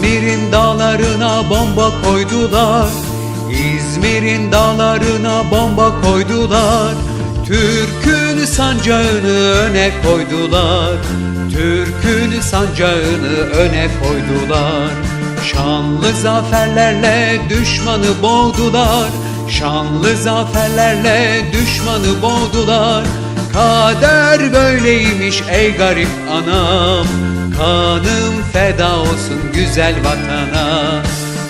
İzmir'in dağlarına bomba koydular. İzmir'in dağlarına bomba koydular. Türk'ün sancağını öne koydular. Türk'ün sancağını öne koydular. Şanlı zaferlerle düşmanı boğdular. Şanlı zaferlerle düşmanı boğdular. Kader böyleymiş ey garip anam Kanım feda olsun güzel vatana.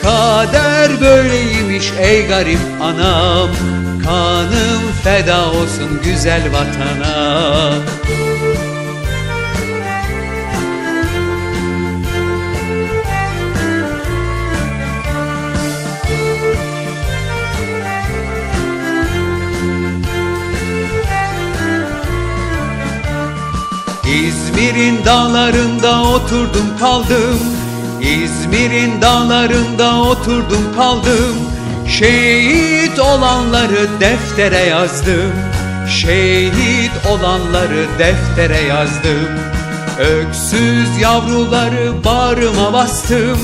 Kader böyleymiş ey garip anam. Kanım feda olsun güzel vatana İzmir'in dağlarında oturdum kaldım. İzmir'in dağlarında oturdum kaldım. Şehit olanları deftere yazdım. Şehit olanları deftere yazdım. Öksüz yavruları bağrıma bastım.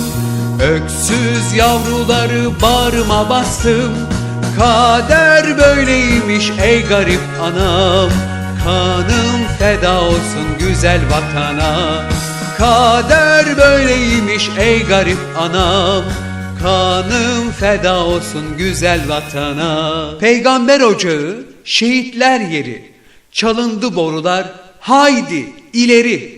Öksüz yavruları bağrıma bastım. Kader böyleymiş ey garip anam. Kanım feda olsun güzel vatana. Kader böyleymiş ey garip anam. Kanım feda olsun güzel vatana. Peygamber ocağı, şehitler yeri. Çalındı borular, haydi ileri